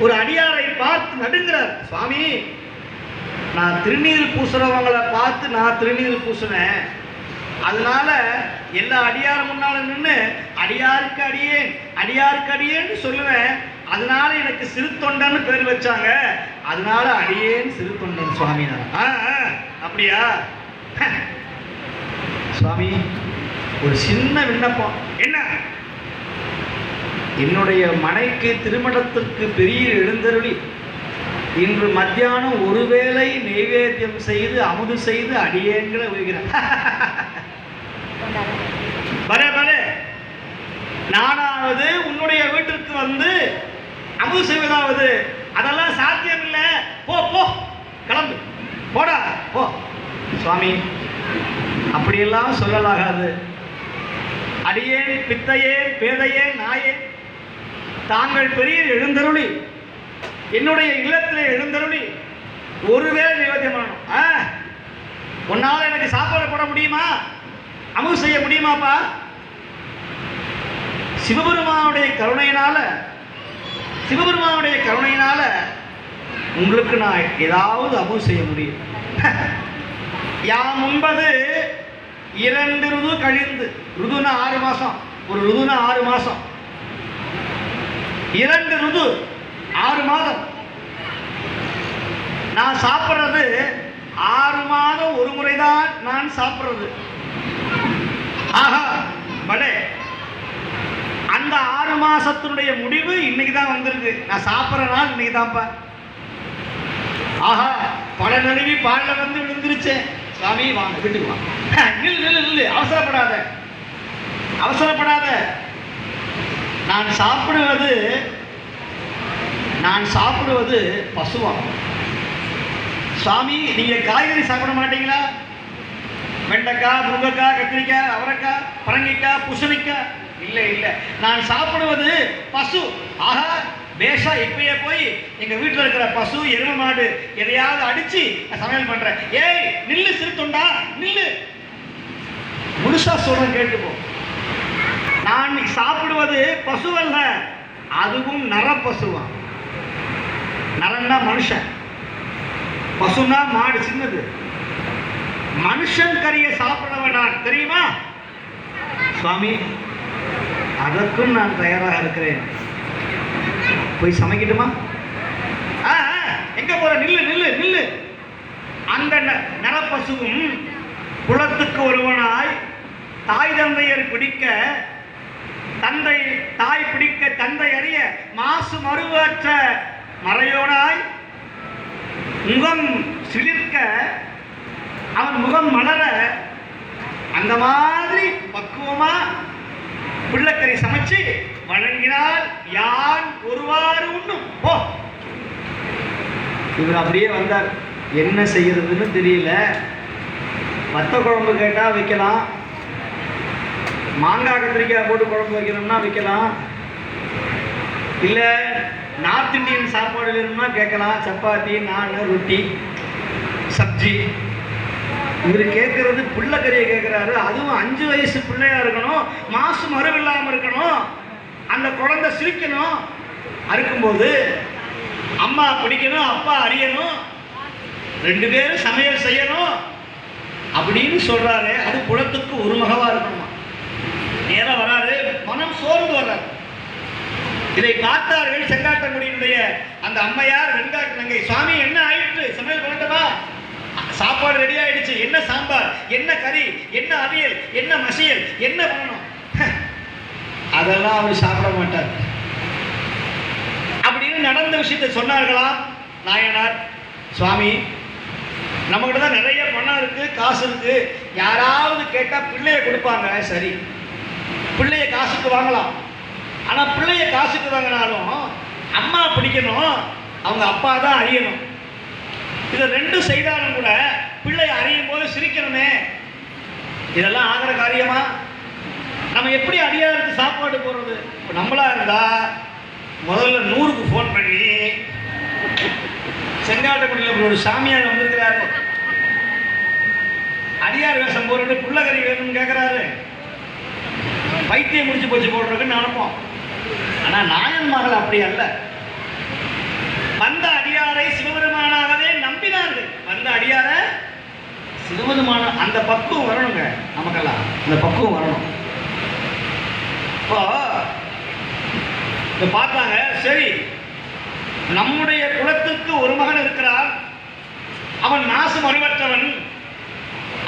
ஒரு அடியாரை பார்த்து நடுங்கிறார். சுவாமி நான் திருநீர் பூசுறவங்களை பார்த்து நான் திருநீர் பூசினேன். அதனால எல்லா அடியார் முன்னால நின்று அடியாருக்கு அடியேன் அடியாருக்கு அடியேன்னு சொல்லுவேன். அதனால எனக்கு சிறு தொண்டன்னு பேர் வச்சாங்க. அதனால அடியேன் சிறு தொண்டன் சுவாமி நான். ஆ, அப்படியா? சுவாமி ஒரு சின்ன விண்ணப்பம். என்ன? என்னுடைய மனைக்கு திருமணத்திற்கு பெரிய எழுந்தருளி. இன்று மத்தியானம் ஒருவேளை நெய்வேத்தியம் செய்து அமுது செய்து அடியேங்கிற வைக்கிறேன் பலே பலே. நானாவது உன்னுடைய வீட்டிற்கு வந்து அமுது செய்வதாவது. அதெல்லாம் சாத்தியம் இல்லை போ போ. கிளம்பு. போடா. போ. சுவாமி அப்படியெல்லாம் சொல்லலாகாது. அடியேன் பித்தையேன் பேதையேன் நாயேன். தாங்கள் பெரிய எழுந்தருளி என்னுடைய இல்லத்திலே எழுந்தருளி ஒருவேளை நிவேத்தியம் பண்ணணும் ஆ உன்னால் எனக்கு சாப்பாடு போட முடியுமா? அமுது செய்ய முடியுமாப்பா? சிவபெருமானுடைய கருணையினால சிவபெருமானுடைய கருணையினால உங்களுக்கு நான் ஏதாவது அமுது செய்ய முடியும். யாம் உண்பது இரண்டு ருது கழிந்து ருதுனா ஆறு மாதம் ஒரு ருதுனா ஆறு மாதம் இரண்டு ருது ஆறு மாதம். நான் சாப்பிட்றது ஆறு மாதம் ஒரு முறைதான் நான் சாப்பிட்றது. ஆஹா பலே. அந்த ஆறு மாசத்தினுடைய முடிவு இன்னைக்கு தான் வந்திருக்கு. நான் சாப்பிட்ற நாள் இன்னைக்கு தான்ப்பா ஆஹா பல நழுவி பாலில் வந்து விழுந்துருச்சேன் சாமி வாங்க வீட்டுக்கு வாங்க நில்லு நில்லு நில்லு. அவசரப்படாத. அவசரப்படாத. நான் சாப்பிடுவது நான் சாப்பிடுவது பசுவா. சாமி நீங்க காய்கறி சாப்பிட மாட்டீங்களா? வெண்டைக்காய் முருங்கைக்காய் கத்திரிக்காய் அவரைக்காய் பரங்கிக்காய் புசணிக்காய். இல்லை இல்லை. நான் சாப்பிடுவது பசு. ஆகா பேஷா இப்பயே போய் எங்க வீட்டில் இருக்கிற பசு எரும மாடு எதையாவது அடிச்சு நான் சமையல் பண்றேன். ஏய் நில்லு சிறுத்தொண்டா நில்லு. முழுசா சொல்றேன் கேட்டுப்போம் நான் சாப்பிடுவது பசு அல்ல. அதுவும் நர பசுவா. நரன்னா மனுஷன். பசுனா மாடு சின்னது. மனுஷன் கறியை சாப்பிடவன் நான் தெரியுமா? சுவாமி அதற்கும் நான் தயாராக இருக்கிறேன். போய் சமைக்கட்டுமா? ஆ, எங்க போற? நில்லு நில்லு நில்லு. அந்த ந- நரப்பசுவும் குளத்துக்கு ஒருவனாய் தாய் தந்தையர் பிடிக்க தந்தை தாய் பிடிக்க தந்தை அறிய மாசு மறுவற்ற மறையோனாய் முகம் சிலிர்க்க அவன் முகம் மலர அந்த மாதிரி பக்குவமா பிள்ளைக்கறி சமைச்சு வழங்கினால் யான் ஒருவாறு உண்ணும்? போ. இவர் அப்படியே வந்தார். என்ன செய்யறதுன்னு தெரியல. வத்த குழம்பு கேட்டால் வைக்கலாம். மாங்காய் கத்திரிக்காய் போட்டு குழம்பு வைக்கணும்னா வைக்கலாம். இல்லை நார்த் இந்தியன் சாப்பாடு வேணும்னா கேட்கலாம். சப்பாத்தி நான் ரொட்டி சப்ஜி. இவர் கேட்கறது பிள்ளைக்கறியை கேட்குறாரு. அதுவும் அஞ்சு வயசு பிள்ளையா இருக்கணும். மாசு மறுவில்லாமல் இருக்கணும். அந்த குழந்தை சிரிக்கணும். அறுக்கும்போது அம்மா பிடிக்கணும் அப்பா அறியணும் ரெண்டு பேரும் சமையல் செய்யணும். அப்படின்னு சொல்றாரு. அது குளத்துக்கு ஒரு மகவா இருக்கணுமா? நேரா வராரு. மனம் சோர்ந்து வர்றார். இதை பார்த்தார்கள் செங்காட்டங்குடியினுடைய அந்த அம்மையார் வெண்காட்டு நங்கை சுவாமி என்ன ஆயிற்று? சமையல் பண்ணட்டமா சாப்பாடு ரெடி ஆயிடுச்சு. என்ன சாம்பார்? என்ன கறி? என்ன அவியல்? என்ன மசியல்? என்ன பண்ணணும்? அதெல்லாம் அவர் சாப்பிட மாட்டார். அப்படின்னு நடந்த விஷயத்தை சொன்னார்களா நாயனார்? சுவாமி நம்மகிட்ட தான் நிறைய பணம் இருக்கு காசு இருக்கு. யாராவது கேட்டால் பிள்ளைய கொடுப்பாங்க. சரி. பிள்ளைய காசுக்கு வாங்கலாம். ஆனால் பிள்ளைய காசுக்கு வாங்கினாலும் அம்மா பிடிக்கணும் அவங்க அப்பா தான் அறியணும் இதை ரெண்டும் செய்தாலும் கூட பிள்ளை அறியும் போது சிரிக்கணுமே. இதெல்லாம் ஆகிற காரியமா? நம்ம எப்படி அடியாருக்கு சாப்பாடு போடுறது? இப்போ நம்மளா இருந்தா முதல்ல நூறுக்கு ஃபோன் பண்ணி செங்காட்டக்குடியில் ஒரு சாமியார் வந்திருக்கிறாரு. அடியார் வேஷம் போறது புள்ளகறி வேணும்னு கேட்குறாரு பைத்தியம் முடிச்சு போச்சு போடுறதுன்னு நினைப்போம் ஆனா நாயன் மகள் அப்படி அல்ல. வந்த அடியாரை சிவபெருமானாகவே நம்பினார்கள். வந்த அடியார சிவபெருமான அந்த பக்குவம் வரணுங்க நமக்கெல்லாம். அந்த பக்குவம் வரணும். இப்போ இதை பார்த்தாங்க சரி நம்முடைய குலத்துக்கு ஒரு மகன் இருக்கிறான். அவன் நாசம் அறிவற்றவன்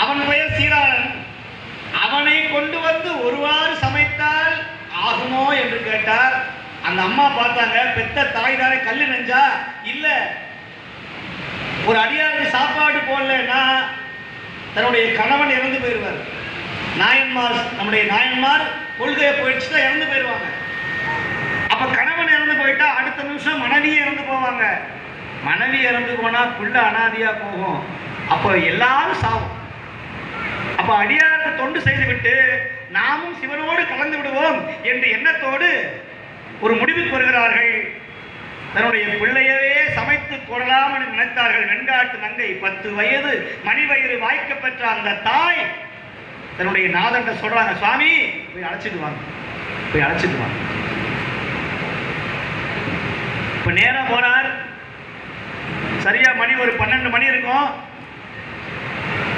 அவன் பெயர் சீராளன். அவனை கொண்டு வந்து ஒருவாறு சமைத்தால் ஆகுமோ என்று கேட்டார். அந்த அம்மா பார்த்தாங்க பெத்த தாய் தானே கல்லு நெஞ்சா? இல்ல ஒரு அடியாருக்கு சாப்பாடு போடலன்னா தன்னுடைய கணவன் இறந்து போயிடுவார் நாயன்மார் நம்முடைய நாயன்மார் கொள்கையை போயிடுச்சுன்னா இறந்து போயிடுவாங்க அப்ப கணவன் இறந்து போயிட்டா அடுத்த நிமிஷம் மனைவியே இறந்து போவாங்க. மனைவி இறந்து போனா புள்ள அனாதியா போகும். அப்போ எல்லாரும் சாவும். அப்ப அடியாருக்கு தொண்டு செய்துவிட்டு நாமும் சிவனோடு கலந்து விடுவோம் என்ற எண்ணத்தோடு ஒரு முடிவுக்கு வருகிறார்கள். தன்னுடைய பிள்ளையவே சமைத்து கொள்ளலாம் என்று நினைத்தார்கள். வெண்காட்டு நங்கை பத்து வயது மணி வயிறு வாய்க்க பெற்ற அந்த தாய் தன்னுடைய நாதன்ட்ட சொல்றாங்க சுவாமி போய் அழைச்சிட்டு வாங்க போய் அழைச்சிட்டு வாங்க. இப்ப நேரம் போனார். சரியா மணி ஒரு பன்னெண்டு மணி இருக்கும்.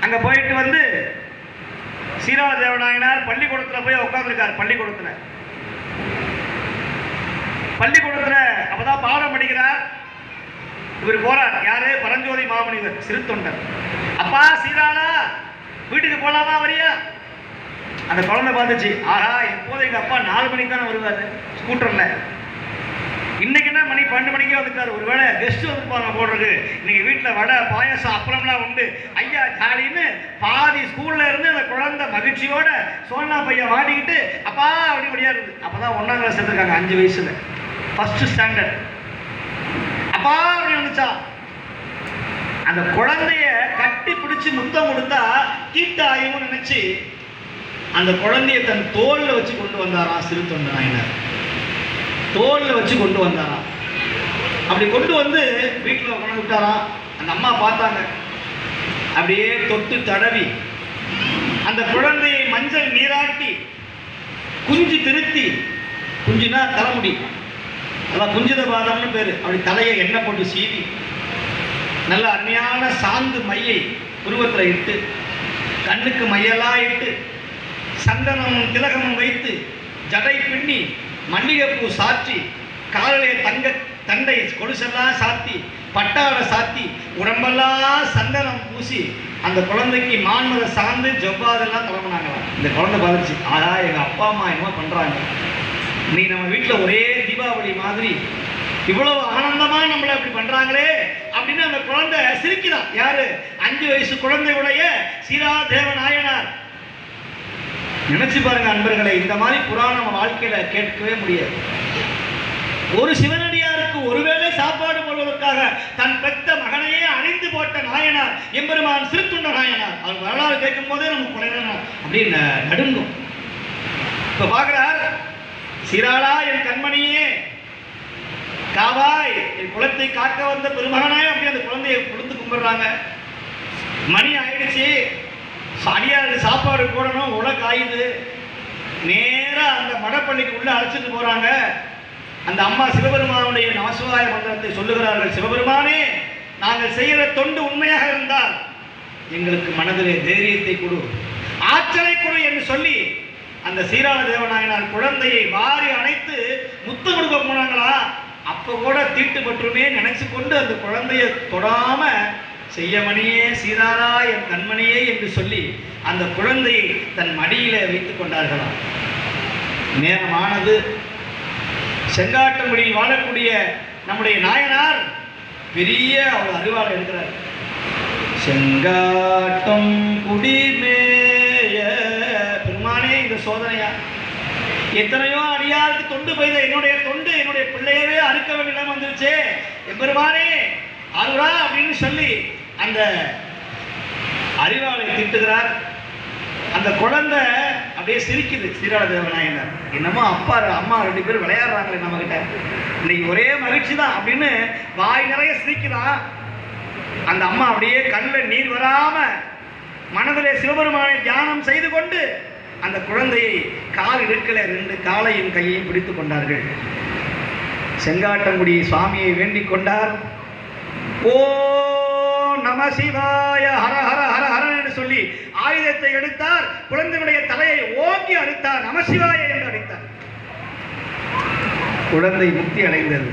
அங்க போயிட்டு வந்து சீராள தேவநாயனார் பள்ளிக்கூடத்தில் போய் உட்காந்துருக்கார் பள்ளிக்கூடத்துல. பள்ளிக்கூடத்துல அப்பதான் பாடம் படிக்கிறார். இவர் போறார். யாரு? பரஞ்சோதி மாமனிதர் சிறு தொண்டர் அப்பா சீராளா வீட்டுக்கு போலாமா வரியா? அந்த குழந்தை பார்த்துச்சு ஆஹா எப்போதும் எங்க அப்பா நாலு மணிக்கு தானே வருவார் ஸ்கூட்டர்ல. இன்னைக்கு என்ன மணி? பன்னெண்டு மணிக்கே வந்துட்டாரு. ஒருவேளை கெஸ்ட் வந்துருப்பாங்க போடுறது இன்னைக்கு வீட்டில் வடை பாயாசம் அப்பளம்லாம் உண்டு. ஐயா ஜாலின்னு பாதி ஸ்கூல்ல இருந்து அந்த குழந்தை மகிழ்ச்சியோட சோனா பையன் வாடிக்கிட்டு அப்பா அப்படி முடியாது அப்பதான் ஒன்னாம் கிளாஸ் இருக்காங்க அஞ்சு வயசுல. ஃபர்ஸ்ட் ஸ்டாண்டர்ட் அப்பா அப்படி வந்துச்சா. அந்த குழந்தைய கட்டி பிடிச்சு முத்தம் கொடுத்தா தீட்டாயும்னு நினைச்சு அந்த குழந்தைய தன் தோல்ல வச்சு கொண்டு வந்தாராம் சிறு தொண்டு நாயனார். தோல்ல வச்சு கொண்டு வந்தாராம் அப்படி கொண்டு வந்து வீட்டில் கொண்டு விட்டாராம் அந்த அம்மா பார்த்தாங்க. அப்படியே தொட்டு தடவி அந்த குழந்தையை மஞ்சள் நீராட்டி குஞ்சு திருத்தி குஞ்சுனா தலைமுடி. அதான் குஞ்சித பாதம்னு பேர். அப்படி தலையை எண்ணெய் போட்டு சீவி நல்ல அருமையான சாந்து மையை உருவத்தில் இட்டு கண்ணுக்கு மையெல்லாம் இட்டு சந்தனமும் திலகமும் வைத்து ஜடை பின்னி மல்லிகைப்பூ சாற்றி காலிலே தங்க தண்டை கொலுசெல்லாம் சாத்தி பட்டாடை சாத்தி உடம்பெல்லாம் சந்தனம் பூசி அந்த குழந்தைக்கு மான்மத சார்ந்து ஜவ்வாதெல்லாம் தொடங்கினாங்களாம் இந்த குழந்தை பதிச்சு ஆனா எங்கள் அப்பா அம்மா என்னமோ பண்ணுறாங்க நீ நம்ம வீட்டில் ஒரே தீபாவளி மாதிரி இவ்வளவு ஆனந்தமாக நம்மளை அப்படி பண்ணுறாங்களே அப்படின்னு அந்த குழந்தை சிரிக்கிறான் யாரு? அஞ்சு வயசு குழந்தையுடைய சீரா தேவநாயனார். நினைச்சு பாருங்க அன்பர்களை இந்த மாதிரி புராணம் நம்ம வாழ்க்கையில கேட்கவே முடியாது. ஒரு சிவனடியாருக்கு ஒருவேளை சாப்பாடு போடுவதற்காக தன் பெத்த மகனையே அணிந்து போட்ட நாயனார் எம்பெருமான் சிறுத்துண்ட நாயனார். அவர் வரலாறு கேட்கும் போதே நமக்கு குறையணும் அப்படின்னு நடுங்கும் இப்ப பாக்குறார் சிராளா என் கண்மணியே காவாய் என் குலத்தை காக்க வந்த பெருமகனே அப்படி அந்த குழந்தையை கொடுத்து கும்பிடுறாங்க. மணி ஆயிடுச்சு. அடியாருக்கு சாப்பாடு போடணும் உலக ஆயுது. நேராக அந்த மடப்பள்ளிக்கு உள்ளே அழைச்சிட்டு போகிறாங்க அந்த அம்மா சிவபெருமானுடைய நமசிவாய மந்திரத்தை சொல்லுகிறார்கள் சிவபெருமானே நாங்கள் செய்கிற தொண்டு உண்மையாக இருந்தால் எங்களுக்கு மனதிலே தைரியத்தை கொடு ஆற்றலை கொடு என்று சொல்லி அந்த சீரான தேவநாயனார் குழந்தையை வாரி அணைத்து முத்து கொடுக்க போனாங்களா அப்போ கூட தீட்டுப்பட்டுமே நினைச்சு கொண்டு அந்த குழந்தையை தொடாம செய்யமணியே சீராரா என் கண்மணியே என்று சொல்லி அந்த குழந்தையை தன் மடியில வைத்துக் கொண்டார்களாம் நேரமானது செங்காட்டங்குடியில் வாழக்கூடிய நம்முடைய நாயனார் பெரிய அவர் அறிவாளர் இருக்கிறார். செங்காட்டம் குடிமேய. பெருமானே இந்த சோதனையா? எத்தனையோ அடியாருக்கு தொண்டு பெய்த என்னுடைய தொண்டு என்னுடைய பிள்ளையவே அறுக்க வேண்டிய நிலைமை வந்துருச்சே. எம்பெருமானே அருளா அப்படின்னு சொல்லி அந்த அறிவாளை திட்டுகிறார். அந்த குழந்தை அப்படியே சிரிக்குது சீராள தேவநாயனர் என்னமோ அப்பா அம்மா ரெண்டு பேரும் விளையாடுறாங்களே நம்ம கிட்ட இன்னைக்கு ஒரே மகிழ்ச்சி தான் அப்படின்னு வாய் நிறைய சிரிக்குதான் அந்த அம்மா அப்படியே கண்ணில் நீர் வராம மனதிலே சிவபெருமானை தியானம் செய்து கொண்டு அந்த குழந்தையை கால் இடுக்கல ரெண்டு காலையும் கையையும் பிடித்து கொண்டார்கள். செங்காட்டங்குடி சுவாமியை வேண்டிக் கொண்டார். ஓ நம சிவாய ஹர ஹர ஹர ஹர என்று சொல்லி ஆயுதத்தை எடுத்தார் குழந்தையுடைய தலையை ஓங்கி அடித்தார் நமசிவாய என்று அடித்தார். குழந்தை முக்தி அடைந்தது.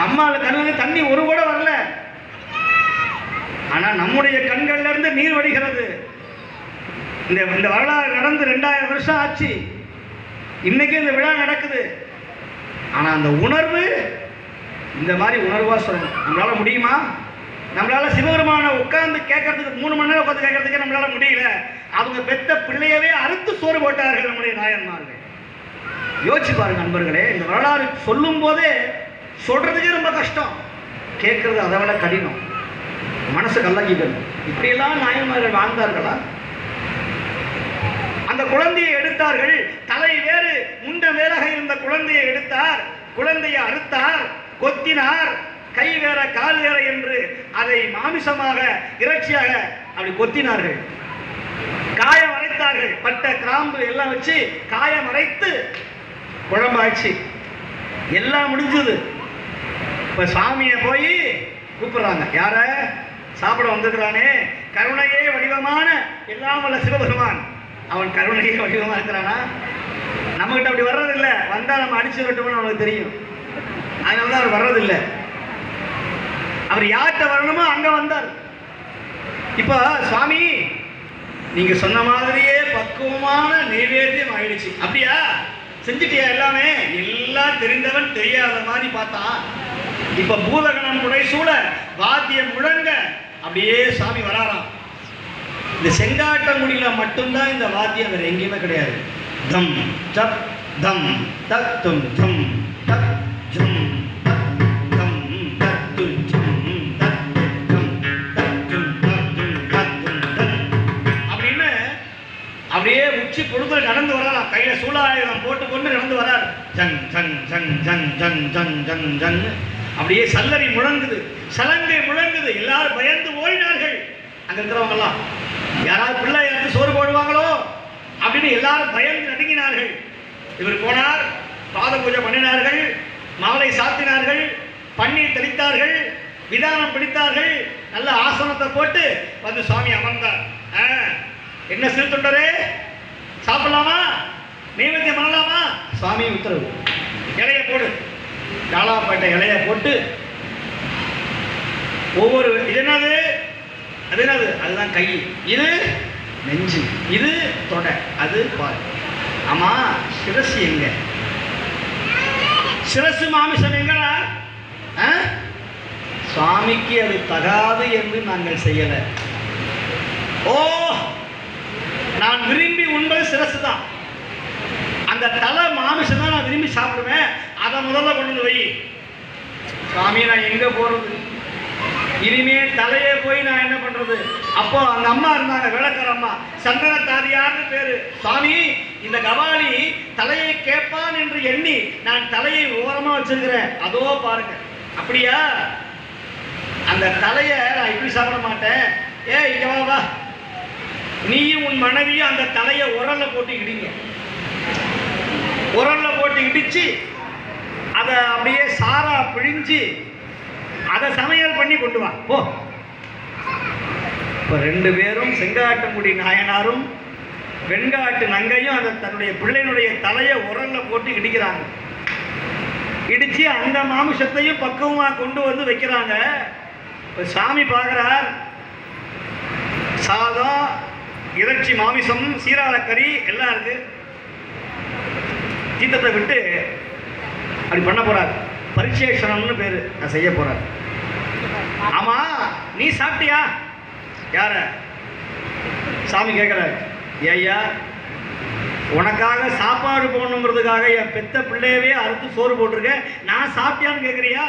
நம்மால கண்ணில் தண்ணி ஒரு கூட வரல. ஆனா நம்முடைய கண்கள்ல இருந்து நீர் வடிகிறது. இந்த இந்த வரலாறு நடந்து ரெண்டாயிரம் வருஷம் ஆச்சு. இன்னைக்கு இந்த விழா நடக்குது. ஆனா அந்த உணர்வு இந்த மாதிரி உணர்வா சொல்லணும். நம்மளால முடியுமா? நம்மளால சிவபெருமான உட்கார்ந்து கேட்கறதுக்கு மூணு மணி நேரம் உட்காந்து கேட்கறதுக்கே நம்மளால முடியல. அவங்க பெத்த பிள்ளையவே அறுத்து சோறு போட்டார்கள் நம்முடைய நாயன்மார்கள். யோசிச்சு பாருங்க நண்பர்களே இந்த வரலாறு சொல்லும் போதே சொல்றதுக்கே ரொம்ப கஷ்டம். கேட்கறது அதை விட கடினம். மனசு கல்லாக்கிக்கணும் இப்படியெல்லாம் நாயன்மார்கள் வாழ்ந்தார்களா? அந்த குழந்தையை எடுத்தார்கள். தலை வேறு முண்ட வேலக இருந்த குழந்தையை எடுத்தார். குழந்தையை அறுத்தார் கொத்தினார். கை வேற கால் வேற என்று அதை மாமிசமாக இறைச்சியாக அப்படி கொத்தினார்கள். காயம் அரைத்தார்கள். பட்ட கிராம்பு எல்லாம் வச்சு காயம் அரைத்து குழம்பாச்சு. எல்லாம் முடிஞ்சது. இப்ப சாமியை போய் கூப்பிடுறாங்க. யார? சாப்பிட வந்திருக்கிறானே. கருணையே வடிவமான எல்லாம் வல்ல சிவபெருமான். அவன் கருணையே வடிவமா இருக்கிறானா? நம்மகிட்ட அப்படி வர்றதில்லை. வந்தால் நம்ம அடிச்சு விட்டோம்னு அவனுக்கு தெரியும். அதனால தான் அவர் வர்றதில்லை. அவர் யார்கிட்ட வரணுமோ அங்க வந்தார். இப்போ சுவாமி நீங்க சொன்ன மாதிரியே பக்குவமான நைவேத்தியம் ஆயிடுச்சு. அப்படியா? செஞ்சிட்டியா எல்லாமே? எல்லாம் தெரிந்தவன் தெரியாத மாதிரி பார்த்தான் இப்ப பூதகணம் புடை சூழ வாத்தியம் முழங்க அப்படியே சாமி வராராம். இந்த செங்காட்டங்குடியில மட்டும்தான் இந்த வாத்தியம் வேற எங்கேயுமே கிடையாது. தம் தப் தம் தத் தும். கொண்டு நடந்து வரார். ஜங் ஜங் ஜங் ஜங் ஜங் ஜங் ஜங் ஜங். அப்படியே சல்லரி முழங்குது. சலங்கை முழங்குது. எல்லாரும் பயந்து ஓடினார்கள். அங்க இருக்கிறவங்கலாம் யாராவது பிள்ளை யாராவது சோறு போடுவாங்களோ? அப்படின்னு எல்லாரும் பயந்து நடுங்கினார்கள். இவர் போனார். பாத பூஜை பண்ணினார்கள். மாலை சாத்தினார்கள். பன்னீர் தெளித்தார்கள். விதானம் பிடித்தார்கள். நல்ல ஆசனத்தை போட்டு வந்து சுவாமி அமர்ந்தார். ஆ, என்ன சிறு தொண்டரே? சாப்பிடலாமா? நைவேத்தியம் பண்ணலாமா? சாமி உத்தரவு. இலைய போடு. காலாப்பேட்டை இலைய போட்டு ஒவ்வொரு இது என்னது? அது என்னது? அதுதான் கை. இது நெஞ்சு. இது தொடை. அது பால். ஆமா சிரசு எங்க? சிரசு மாமிசம் எங்கடா? சுவாமிக்கு அது தகாது என்று நாங்கள் செய்யல. ஓ நான் விரும்பி உண்பது சிரசு தான் அந்த தலை மாமிசம் தான் நான் விரும்பி சாப்பிடுவேன் அதை முதல்ல கொண்டு வை. சுவாமி நான் எங்க போறது? இனிமே தலையே போய் நான் என்ன பண்றது? அப்போ அந்த அம்மா இருந்தாங்க விளக்கர் அம்மா. சந்தன தாரியார்னு பேரு. சுவாமி இந்த கபாலி தலையை கேட்பான் என்று எண்ணி நான் தலையை ஓரமா வச்சிருக்கிறேன். அதோ பாருங்க. அப்படியா? அந்த தலையை நான் இப்படி சாப்பிட மாட்டேன். ஏ இங்க வா வா. நீயும் உன் மனைவியும் அந்த தலையை உரல்ல போட்டு இடிங்க உரல்ல போட்டு இடிச்சு அதை அப்படியே சாரா பிழிஞ்சு அதை சமையல் பண்ணி கொண்டு வா. ஓ இப்போ ரெண்டு பேரும் செங்காட்டங்குடி நாயனாரும் வெண்காட்டு நங்கையும் அந்த தன்னுடைய பிள்ளையினுடைய தலையை உரல்ல போட்டு இடிக்கிறாங்க. இடித்து அந்த மாமிசத்தையும் பக்குவமாக கொண்டு வந்து வைக்கிறாங்க. இப்போ சாமி பார்க்குறார். சாதம் இறைச்சி மாமிசம் சீராளக்கறி கறி எல்லாம் இருக்குது தீத்தத்தை விட்டு அப்படி பண்ண போறார். பரிசேஷனம்னு பேர். நான் செய்ய போறார். ஆமா நீ சாப்பிட்டியா? யார? சாமி கேட்குறாரு ஏய்யா உனக்காக சாப்பாடு போடணுங்கிறதுக்காக என் பெத்த பிள்ளையவே அறுத்து சோறு போட்டிருக்கேன் நான் சாப்பிட்டியான்னு கேட்குறியா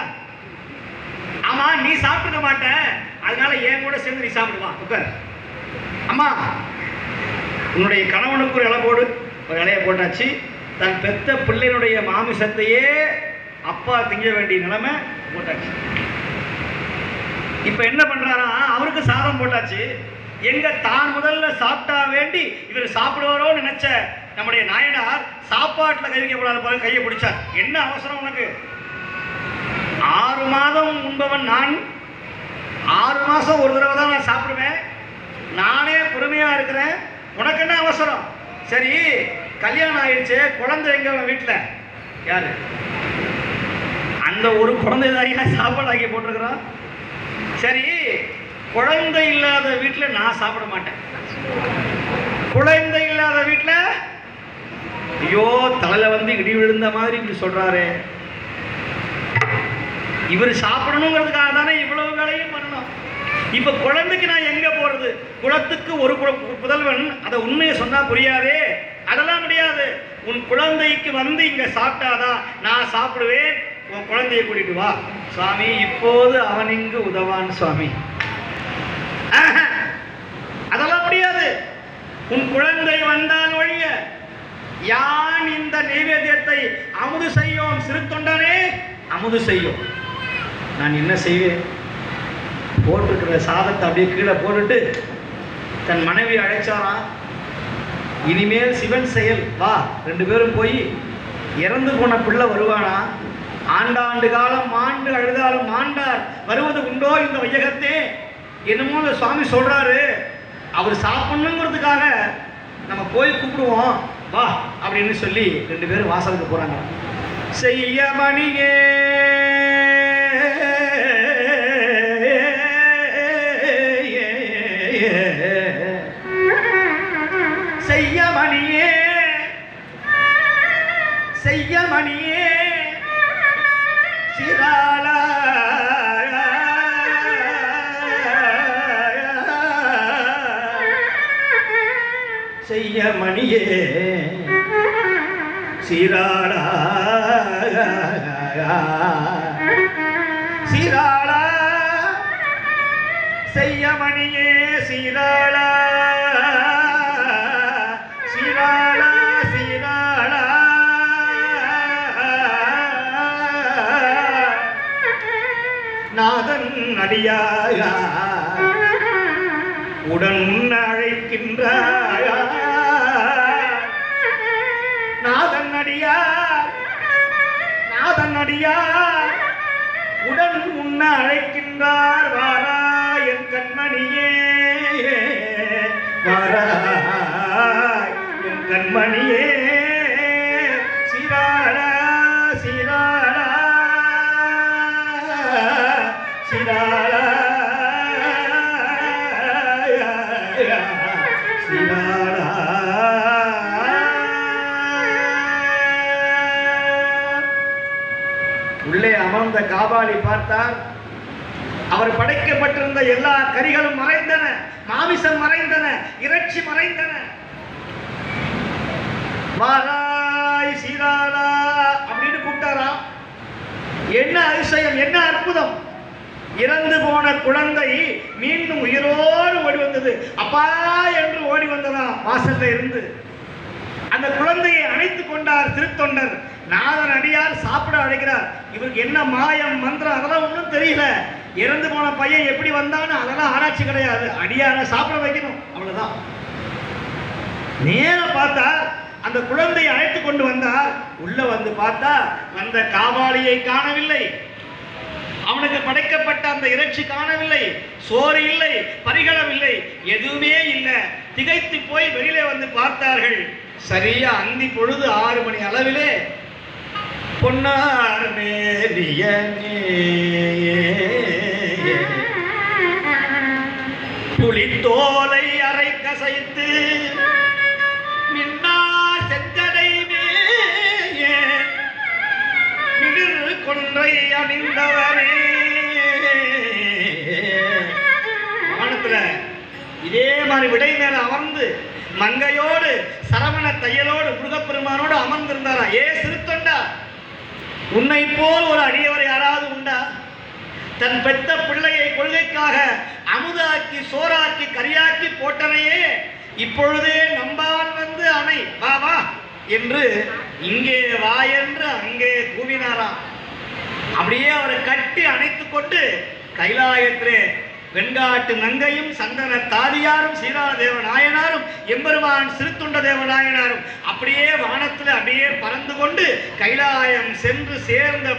ஆமா நீ சாப்பிட்டுக்க மாட்ட. அதனால என் கூட சேர்ந்து நீ சாப்பிடுவான் உட்கார். அம்மா உன்னுடைய கணவனுக்கு ஒரு இலை போடு. ஒரு இலையை போட்டாச்சு. தன் பெத்த பிள்ளையினுடைய மாமிசத்தையே அப்பா திங்க வேண்டிய நிலைமை போட்டாச்சு. இப்போ என்ன பண்ணுறாரா அவருக்கு சாதம் போட்டாச்சு. எங்க தான் முதல்ல சாப்பிட்டா வேண்டி இவர் சாப்பிடுவாரோ நினைச்ச நம்முடைய நாயனார் சாப்பாட்டில் கை வைக்கப்படாத பாரு கையை பிடிச்சார். என்ன அவசரம் உனக்கு? ஆறு மாதம் உண்பவன் நான். ஆறு மாதம் ஒரு தடவை தான் நான் சாப்பிடுவேன். நானே பொறுமையாக இருக்கிறேன். உனக்கு என்ன அவசரம்? சரி கல்யாணம் ஆயிடுச்சு குழந்தை எங்க வீட்டில் வீட்டுல யாரு? அந்த ஒரு குழந்தை தான் சாப்பாடு ஆக்கி போட்டிருக்கிறான் சரி குழந்தை இல்லாத வீட்டில் நான் சாப்பிட மாட்டேன். குழந்தை இல்லாத வீட்டில் ஐயோ தலையில வந்து இடி விழுந்த மாதிரி இப்படி சொல்றாரு. இவர் சாப்பிடணுங்கிறதுக்காக தானே இவ்வளவு வேலையும் பண்ணணும். இப்ப குழந்தைக்கு நான் எங்க போறது? குலத்துக்கு ஒரு புதல்வன் அதை உண்மையை சொன்னா புரியாதே. அதெல்லாம் முடியாது. உன் குழந்தைக்கு வந்து இங்கே சாப்பிட்டாதான் நான் சாப்பிடுவேன். உன் குழந்தையை கூட்டிட்டு வா. சுவாமி இப்போது அவன் இங்கு உதவான் சுவாமி. அதெல்லாம் முடியாது. உன் குழந்தை வந்தால் ஒழிய யான் இந்த நைவேத்தியத்தை அமுது செய்யும்? சிறு தொண்டனே அமுது செய்யும். நான் என்ன செய்வேன்? போட்டிருக்கிற சாதத்தை அப்படியே கீழே போட்டுட்டு தன் மனைவி அழைச்சாரான் இனிமேல் சிவன் செயல். வா ரெண்டு பேரும் போய். இறந்து போன பிள்ளை வருவானா? ஆண்டாண்டு காலம் ஆண்டு அழுதாலும் மாண்டார் வருவது உண்டோ இந்த வையகத்தே? என்னமோ இந்த சுவாமி சொல்றாரு. அவர் சாப்பிடணுங்கிறதுக்காக நம்ம போய் கூப்பிடுவோம். வா அப்படின்னு சொல்லி ரெண்டு பேரும் வாசலுக்கு போறாங்க. செய்ய மணியே மணியே சிரால செய்ய மணியே சீராளா. சீராளா. செய்ய மணியே சீராளா சீராளா. அடியாயா உடன் அழைக்கின்றாயா நாதன் அடியார் நாதன் அடியார் உடன் உன்ன அழைக்கின்றார். வாரா என் கண்மணியே வாரா என் கண்மணியே. உள்ளே காபாலி பார்த்தார். அவர் படைக்கப்பட்டிருந்த எல்லா கரிகளும் மறைந்தன மாமிசம் மறைந்தன இறைச்சி மறைந்தன. வாராய் சீராளா அப்படின்னு கூப்பிட்டாராம் என்ன அதிசயம் என்ன அற்புதம்? இறந்து போன குழந்தை மீண்டும் உயிரோடு ஓடி வந்தது. அப்பா என்று ஓடி வந்ததாம் வாசல்ல இருந்து. அந்த குழந்தையை அணைத்துக் கொண்டார் திருத்தொண்டர். நாதன் அடியார் சாப்பிட அழைக்கிறார். இவருக்கு என்ன மாயம் மந்திரம் அதெல்லாம் ஒன்றும் தெரியல. இறந்து போன பையன் எப்படி வந்தான்னு அதெல்லாம் ஆராய்ச்சி கிடையாது. அடியார சாப்பிட வைக்கணும். அவ்வளவுதான். நேர பார்த்தா அந்த குழந்தையை அழைத்து கொண்டு வந்தார். உள்ள வந்து பார்த்தா அந்த காவாலியை காணவில்லை. அவனுக்கு படைக்கப்பட்ட அந்த இறைச்சி காணவில்லை. சோறு இல்லை பரிகளம் இல்லை எதுவுமே இல்லை. திகைத்து போய் வெளியிலே வந்து பார்த்தார்கள். சரியா அந்தி பொழுது ஆறு மணி அளவிலே பொன்னார் மேலியனே புலித்தோலை அரை கசைத்து மின்னா செஞ்சடை மிளிர் கொன்றை அணிந்தவரே. வானத்துல இதே மாதிரி விடை மேல அமர்ந்து மங்கையோடு சரவண தையலோடு முருகப்பெருமானோடு அமர்ந்திருந்தாரா? ஏ சிறுத்தொண்டா? உன்னை போல் ஒரு அடியவர் யாராவது உண்டா? தன் பெத்த பிள்ளையை கொள்கைக்காக அமுதாக்கி சோறாக்கி கரியாக்கி போட்டனையே இப்பொழுதே நம்பான் வந்து அணை. வா வா என்று இங்கே வா என்று அங்கே கூவினாராம். அப்படியே அவரை கட்டி அணைத்து கொண்டு கைலாயத்திலே வெண்காட்டு நங்கையும் சந்தன தாதியாரும் சீராதேவ நாயனாரும் எம்பெருமான் சிறுத்துண்ட தேவ நாயனாரும் அப்படியே வானத்தில் அப்படியே பறந்து கொண்டு கைலாயம் சென்று சேர்ந்த